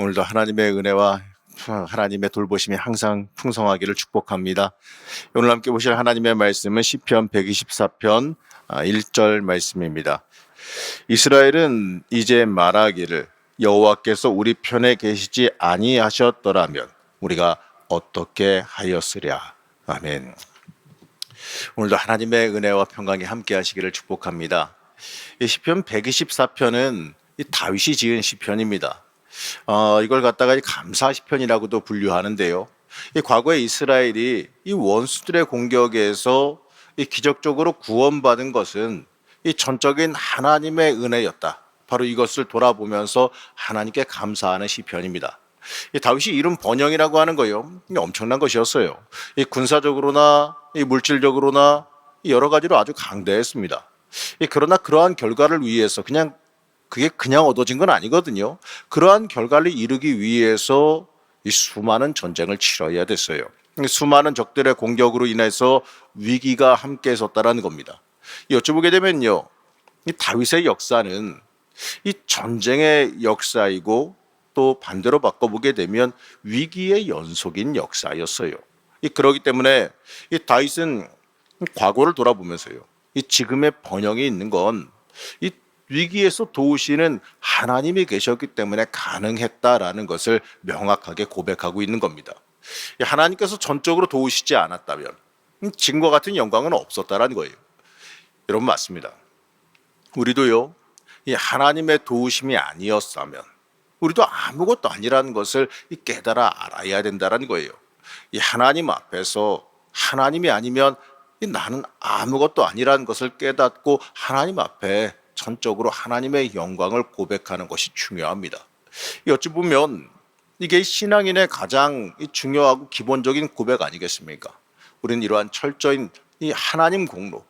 오늘도 하나님의 은혜와 하나님의 돌보심이 항상 풍성하기를 축복합니다. 오늘 함께 보실 하나님의 말씀은 시편 124편 1절 말씀입니다. 이스라엘은 이제 말하기를 여호와께서 우리 편에 계시지 아니하셨더라면 우리가 어떻게 하였으랴. 아멘. 오늘도 하나님의 은혜와 평강이 함께 하시기를 축복합니다. 이 시편 124편은 이 다윗이 지은 시편입니다. 어, 이걸 갖다가 이 감사 시편이라고도 분류하는데요. 이 과거에 이스라엘이 이 원수들의 공격에서 이 기적적으로 구원받은 것은 이 전적인 하나님의 은혜였다. 바로 이것을 돌아보면서 하나님께 감사하는 시편입니다. 이 다윗이 이룬 번영이라고 하는 거요. 이 엄청난 것이었어요. 이 군사적으로나 이 물질적으로나 이 여러 가지로 아주 강대했습니다. 이 그러나 그러한 결과를 위해서 그냥 그게 그냥 얻어진 건 아니거든요. 그러한 결과를 이루기 위해서 이 수많은 전쟁을 치러야 됐어요. 수많은 적들의 공격으로 인해서 위기가 함께 섰다라는 겁니다. 여쭤보게 되면요. 이 다윗의 역사는 이 전쟁의 역사이고 또 반대로 바꿔보게 되면 위기의 연속인 역사였어요. 이 그러기 때문에 이 다윗은 과거를 돌아보면서요. 이 지금의 번영이 있는 건 이 위기에서 도우시는 하나님이 계셨기 때문에 가능했다라는 것을 명확하게 고백하고 있는 겁니다. 이 하나님께서 전적으로 도우시지 않았다면 지금과 같은 영광은 없었다라는 거예요. 여러분 맞습니다. 우리도요. 이 하나님의 도우심이 아니었다면 우리도 아무것도 아니라는 것을 깨달아 알아야 된다는 거예요. 이 하나님 앞에서 하나님이 아니면 나는 아무것도 아니라는 것을 깨닫고 하나님 앞에 전적으로 하나님의 영광을 고백하는 것이 중요합니다. 어찌 보면 이게 신앙인의 가장 중요하고 기본적인 고백 아니겠습니까? 우리는 이러한 철저인 이 하나님 공로,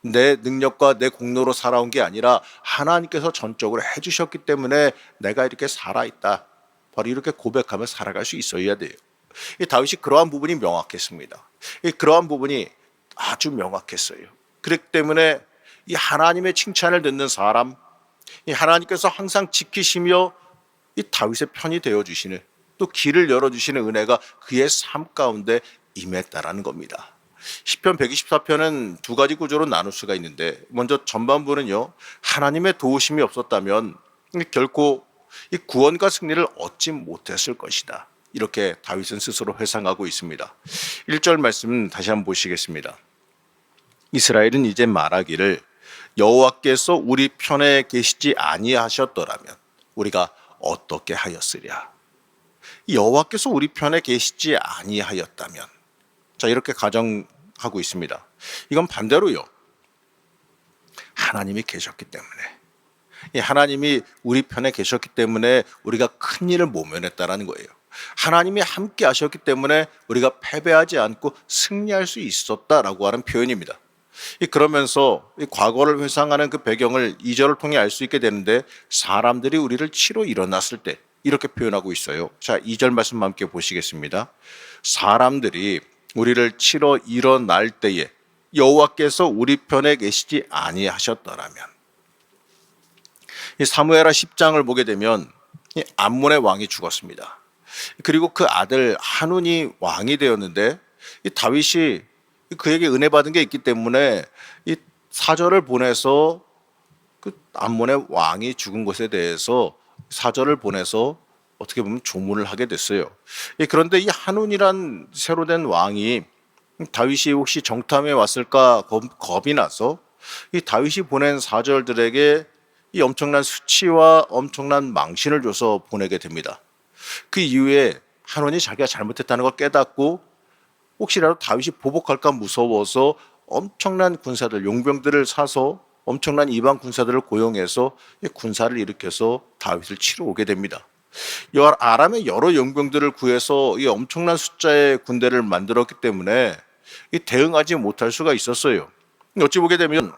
내 능력과 내 공로로 살아온 게 아니라 하나님께서 전적으로 해주셨기 때문에 내가 이렇게 살아있다. 바로 이렇게 고백하며 살아갈 수 있어야 돼요. 이 다윗이 그러한 부분이 명확했습니다. 이 그러한 부분이 아주 명확했어요. 그렇기 때문에 이 하나님의 칭찬을 듣는 사람, 이 하나님께서 항상 지키시며 이 다윗의 편이 되어 주시는 또 길을 열어 주시는 은혜가 그의 삶 가운데 임했다라는 겁니다. 시편 124편은 두 가지 구조로 나눌 수가 있는데 먼저 전반부는요. 하나님의 도우심이 없었다면 결코 이 구원과 승리를 얻지 못했을 것이다. 이렇게 다윗은 스스로 회상하고 있습니다. 1절 말씀 다시 한번 보시겠습니다. 이스라엘은 이제 말하기를 여호와께서 우리 편에 계시지 아니하셨더라면 우리가 어떻게 하였으랴. 여호와께서 우리 편에 계시지 아니하였다면 자 이렇게 가정하고 있습니다. 이건 반대로요. 하나님이 계셨기 때문에 하나님이 우리 편에 계셨기 때문에 우리가 큰 일을 모면했다라는 거예요. 하나님이 함께 하셨기 때문에 우리가 패배하지 않고 승리할 수 있었다라고 하는 표현입니다. 그러면서 과거를 회상하는 그 배경을 이절을 통해 알 수 있게 되는데 사람들이 우리를 치러 일어났을 때 이렇게 표현하고 있어요. 자, 2절 말씀 함께 보시겠습니다. 사람들이 우리를 치러 일어날 때에 여호와께서 우리 편에 계시지 아니하셨더라면 이 사무엘하 10장을 보게 되면 이 암몬의 왕이 죽었습니다. 그리고 그 아들 한운이 왕이 되었는데 이 다윗이 그에게 은혜 받은 게 있기 때문에 이 사절을 보내서 그 암몬의 왕이 죽은 것에 대해서 사절을 보내서 어떻게 보면 조문을 하게 됐어요. 그런데 이 한운이란 새로 된 왕이 다윗이 혹시 정탐에 왔을까 겁이 나서 이 다윗이 보낸 사절들에게 이 엄청난 수치와 엄청난 망신을 줘서 보내게 됩니다. 그 이후에 한원이 자기가 잘못했다는 걸 깨닫고 혹시라도 다윗이 보복할까 무서워서 엄청난 군사들, 용병들을 사서 엄청난 이방 군사들을 고용해서 군사를 일으켜서 다윗을 치러 오게 됩니다. 아람의 여러 용병들을 구해서 이 엄청난 숫자의 군대를 만들었기 때문에 대응하지 못할 수가 있었어요. 어찌 보게 되면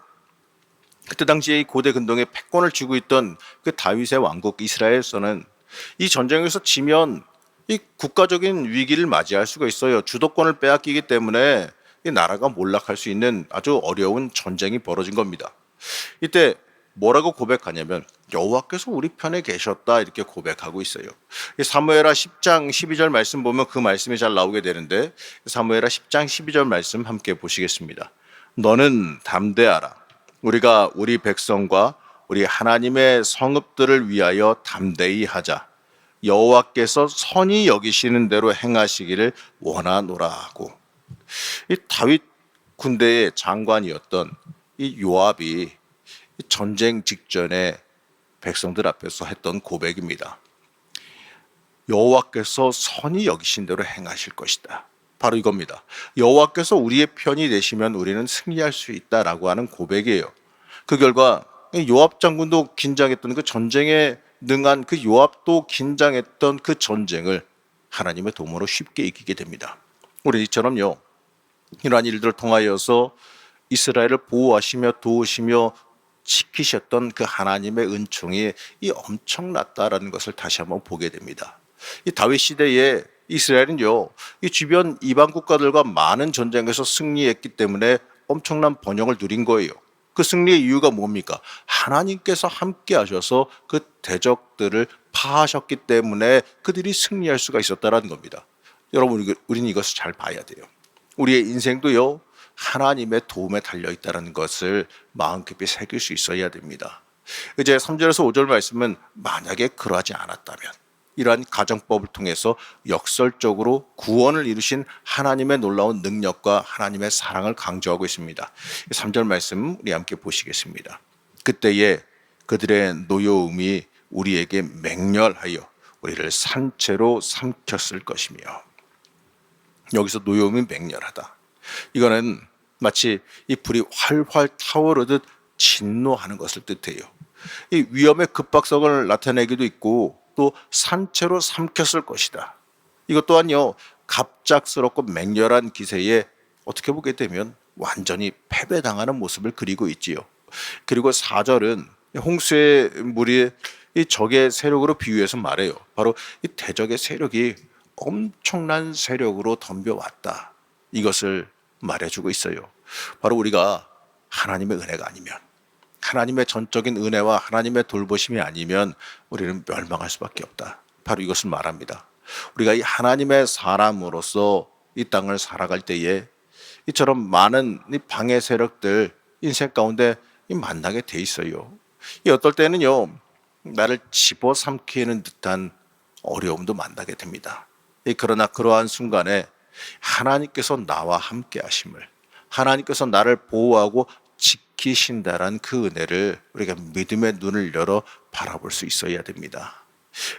그때 당시에 고대 근동의 패권을 쥐고 있던 그 다윗의 왕국 이스라엘에서는 이 전쟁에서 지면 이 국가적인 위기를 맞이할 수가 있어요. 주도권을 빼앗기기 때문에 이 나라가 몰락할 수 있는 아주 어려운 전쟁이 벌어진 겁니다. 이때 뭐라고 고백하냐면 여호와께서 우리 편에 계셨다 이렇게 고백하고 있어요. 이 사무엘하 10장 12절 말씀 보면 그 말씀이 잘 나오게 되는데 사무엘하 10장 12절 말씀 함께 보시겠습니다. 너는 담대하라. 우리가 우리 백성과 우리 하나님의 성읍들을 위하여 담대히 하자. 여호와께서 선히 여기시는 대로 행하시기를 원하노라 하고 이 다윗 군대의 장관이었던 이 요압이 이 전쟁 직전에 백성들 앞에서 했던 고백입니다. 여호와께서 선히 여기신 대로 행하실 것이다. 바로 이겁니다. 여호와께서 우리의 편이 되시면 우리는 승리할 수 있다라고 하는 고백이에요. 그 결과 요압 장군도 긴장했던 그 전쟁에 능한 그 요압도 긴장했던 그 전쟁을 하나님의 도움으로 쉽게 이기게 됩니다. 우리 이처럼요. 이러한 일들을 통하여서 이스라엘을 보호하시며 도우시며 지키셨던 그 하나님의 은총이 이 엄청났다라는 것을 다시 한번 보게 됩니다. 이 다윗 시대에 이스라엘은요, 이 주변 이방 국가들과 많은 전쟁에서 승리했기 때문에 엄청난 번영을 누린 거예요. 그 승리의 이유가 뭡니까? 하나님께서 함께 하셔서 그 대적들을 파하셨기 때문에 그들이 승리할 수가 있었다라는 겁니다. 여러분, 우리는 이것을 잘 봐야 돼요. 우리의 인생도요, 하나님의 도움에 달려 있다는 것을 마음 깊이 새길 수 있어야 됩니다. 이제 3절에서 5절 말씀은 만약에 그러하지 않았다면 이러한 가정법을 통해서 역설적으로 구원을 이루신 하나님의 놀라운 능력과 하나님의 사랑을 강조하고 있습니다. 3절 말씀 우리 함께 보시겠습니다. 그때에 그들의 노여움이 우리에게 맹렬하여 우리를 산채로 삼켰을 것이며 여기서 노여움이 맹렬하다. 이거는 마치 이 불이 활활 타오르듯 진노하는 것을 뜻해요. 이 위험의 급박성을 나타내기도 있고 또 산채로 삼켰을 것이다. 이것 또한요 갑작스럽고 맹렬한 기세에 어떻게 보게 되면 완전히 패배당하는 모습을 그리고 있지요. 그리고 4절은 홍수의 물이 이 적의 세력으로 비유해서 말해요. 바로 이 대적의 세력이 엄청난 세력으로 덤벼왔다. 이것을 말해주고 있어요. 바로 우리가 하나님의 은혜가 아니면 하나님의 전적인 은혜와 하나님의 돌보심이 아니면 우리는 멸망할 수밖에 없다. 바로 이것을 말합니다. 우리가 이 하나님의 사람으로서 이 땅을 살아갈 때에 이처럼 많은 이 방해 세력들 인생 가운데 만나게 돼 있어요. 이 어떨 때는요 나를 집어삼키는 듯한 어려움도 만나게 됩니다. 그러나 그러한 순간에 하나님께서 나와 함께 하심을 하나님께서 나를 보호하고 지키신다란 그 은혜를 우리가 믿음의 눈을 열어 바라볼 수 있어야 됩니다.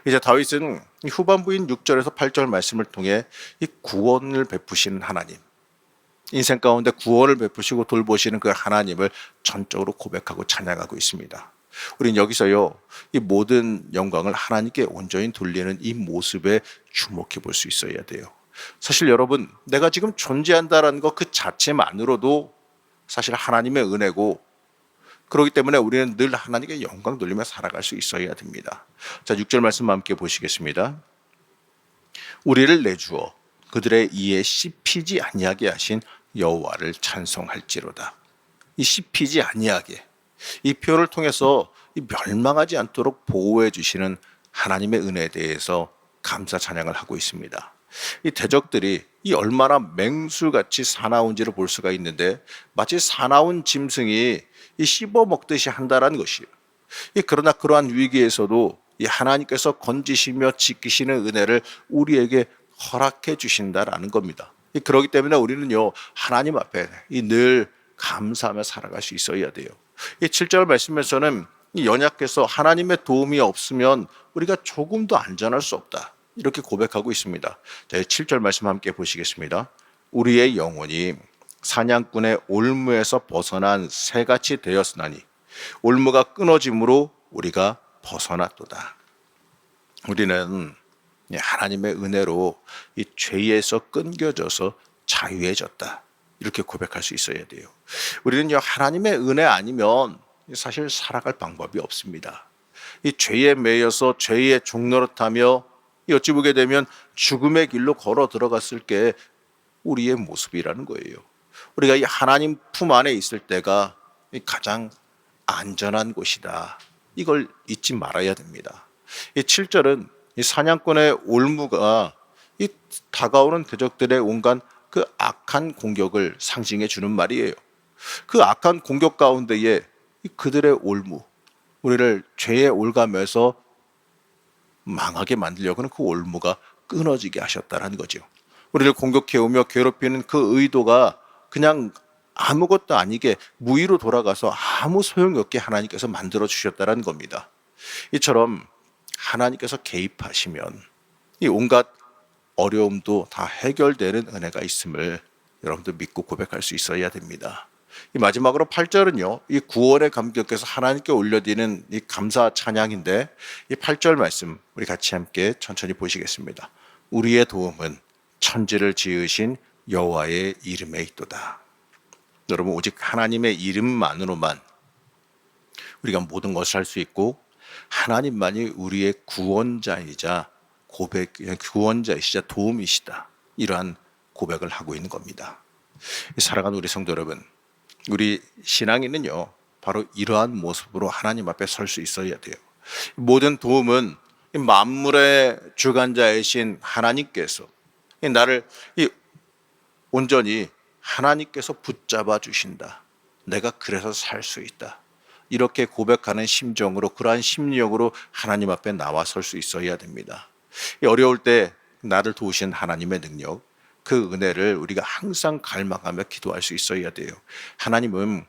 이제 다윗은 후반부인 6절에서 8절 말씀을 통해 이 구원을 베푸시는 하나님, 인생 가운데 구원을 베푸시고 돌보시는 그 하나님을 전적으로 고백하고 찬양하고 있습니다. 우린 여기서요, 이 모든 영광을 하나님께 온전히 돌리는 이 모습에 주목해 볼 수 있어야 돼요. 사실 여러분, 내가 지금 존재한다라는 것 그 자체만으로도 사실 하나님의 은혜고 그렇기 때문에 우리는 늘 하나님께 영광 돌리며 살아갈 수 있어야 됩니다. 자, 6절 말씀 함께 보시겠습니다. 우리를 내주어 그들의 이에 씹히지 아니하게 하신 여호와를 찬송할지로다. 이 씹히지 아니하게 이 표를 통해서 이 멸망하지 않도록 보호해 주시는 하나님의 은혜에 대해서 감사 찬양을 하고 있습니다. 이 대적들이 이 얼마나 맹수같이 사나운지를 볼 수가 있는데 마치 사나운 짐승이 이 씹어 먹듯이 한다라는 것이에요. 이 그러나 그러한 위기에서도 이 하나님께서 건지시며 지키시는 은혜를 우리에게 허락해 주신다라는 겁니다. 이 그러기 때문에 우리는요 하나님 앞에 이 늘 감사하며 살아갈 수 있어야 돼요. 이 7절 말씀에서는 이 연약해서 하나님의 도움이 없으면 우리가 조금도 안전할 수 없다. 이렇게 고백하고 있습니다. 자, 7절 말씀 함께 보시겠습니다. 우리의 영혼이 사냥꾼의 올무에서 벗어난 새같이 되었으나니 올무가 끊어짐으로 우리가 벗어났도다. 우리는 하나님의 은혜로 이 죄에서 끊겨져서 자유해졌다. 이렇게 고백할 수 있어야 돼요. 우리는요, 하나님의 은혜 아니면 사실 살아갈 방법이 없습니다. 이 죄에 매여서 죄의 종노릇하며 어찌 보게 되면 죽음의 길로 걸어 들어갔을 게 우리의 모습이라는 거예요. 우리가 이 하나님 품 안에 있을 때가 가장 안전한 곳이다. 이걸 잊지 말아야 됩니다. 이 7절은 이 사냥꾼의 올무가 이 다가오는 대적들의 온갖 그 악한 공격을 상징해 주는 말이에요. 그 악한 공격 가운데에 이 그들의 올무, 우리를 죄에 올가면서 망하게 만들려고 하는 그 올무가 끊어지게 하셨다는 거죠. 우리를 공격해오며 괴롭히는 그 의도가 그냥 아무것도 아니게 무의로 돌아가서 아무 소용없게 하나님께서 만들어 주셨다는 겁니다. 이처럼 하나님께서 개입하시면 이 온갖 어려움도 다 해결되는 은혜가 있음을 여러분들 믿고 고백할 수 있어야 됩니다. 이 마지막으로 8절은요, 이 구원의 감격에서 하나님께 올려드리는 이 감사 찬양인데, 이 8절 말씀 우리 같이 함께 천천히 보시겠습니다. 우리의 도움은 천지를 지으신 여호와의 이름에 있도다. 여러분 오직 하나님의 이름만으로만 우리가 모든 것을 할 수 있고 하나님만이 우리의 구원자이자 고백 구원자이시자 도움이시다. 이러한 고백을 하고 있는 겁니다. 사랑하는 우리 성도 여러분, 우리 신앙인은요 바로 이러한 모습으로 하나님 앞에 설 수 있어야 돼요. 모든 도움은 이 만물의 주관자이신 하나님께서 이 나를 이 온전히 하나님께서 붙잡아 주신다. 내가 그래서 살 수 있다. 이렇게 고백하는 심정으로 그러한 심령으로 하나님 앞에 나와 설 수 있어야 됩니다. 이 어려울 때 나를 도우신 하나님의 능력, 그 은혜를 우리가 항상 갈망하며 기도할 수 있어야 돼요. 하나님은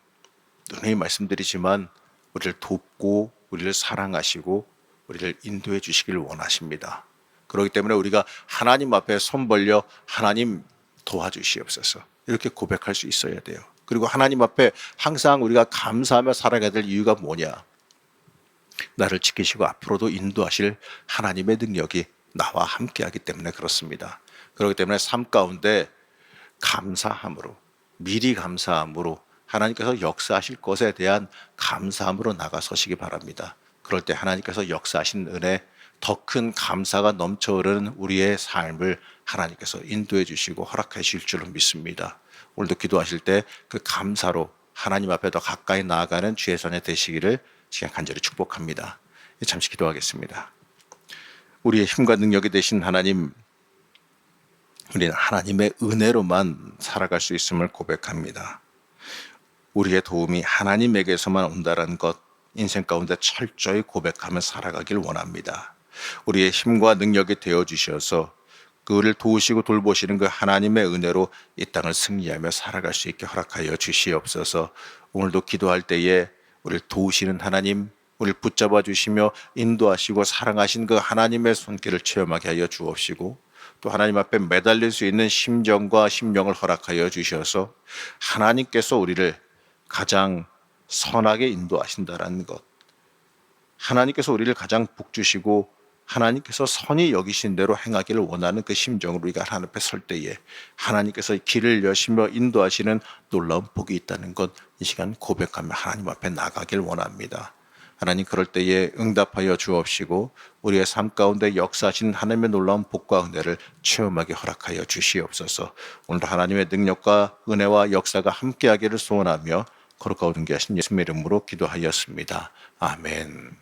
누누이 말씀드리지만 우리를 돕고 우리를 사랑하시고 우리를 인도해 주시길 원하십니다. 그렇기 때문에 우리가 하나님 앞에 손 벌려 하나님 도와주시옵소서. 이렇게 고백할 수 있어야 돼요. 그리고 하나님 앞에 항상 우리가 감사하며 살아가야 될 이유가 뭐냐? 나를 지키시고 앞으로도 인도하실 하나님의 능력이 나와 함께하기 때문에 그렇습니다. 그렇기 때문에 삶 가운데 감사함으로 미리 감사함으로 하나님께서 역사하실 것에 대한 감사함으로 나가서시기 바랍니다. 그럴 때 하나님께서 역사하신 은혜 더 큰 감사가 넘쳐 흐르는 우리의 삶을 하나님께서 인도해 주시고 허락해 주실 줄로 믿습니다. 오늘도 기도하실 때 그 감사로 하나님 앞에 더 가까이 나아가는 주의 선에 되시기를 지금 간절히 축복합니다. 잠시 기도하겠습니다. 우리의 힘과 능력이 되신 하나님, 우리는 하나님의 은혜로만 살아갈 수 있음을 고백합니다. 우리의 도움이 하나님에게서만 온다는 것, 인생 가운데 철저히 고백하며 살아가길 원합니다. 우리의 힘과 능력이 되어 주셔서 그를 도우시고 돌보시는 그 하나님의 은혜로 이 땅을 승리하며 살아갈 수 있게 허락하여 주시옵소서. 오늘도 기도할 때에 우리를 도우시는 하나님, 우리를 붙잡아 주시며 인도하시고 사랑하신 그 하나님의 손길을 체험하게 하여 주옵시고 또 하나님 앞에 매달릴 수 있는 심정과 심령을 허락하여 주셔서 하나님께서 우리를 가장 선하게 인도하신다라는 것. 하나님께서 우리를 가장 복 주시고 하나님께서 선이 여기신 대로 행하기를 원하는 그 심정으로 우리가 하나님 앞에 설 때에 하나님께서 길을 여시며 인도하시는 놀라운 복이 있다는 것 이 시간 고백하며 하나님 앞에 나가길 원합니다. 하나님 그럴 때에 응답하여 주옵시고 우리의 삶 가운데 역사하신 하나님의 놀라운 복과 은혜를 체험하게 허락하여 주시옵소서. 오늘 하나님의 능력과 은혜와 역사가 함께하기를 소원하며 거룩하고 존귀하신 예수님의 이름으로 기도하였습니다. 아멘.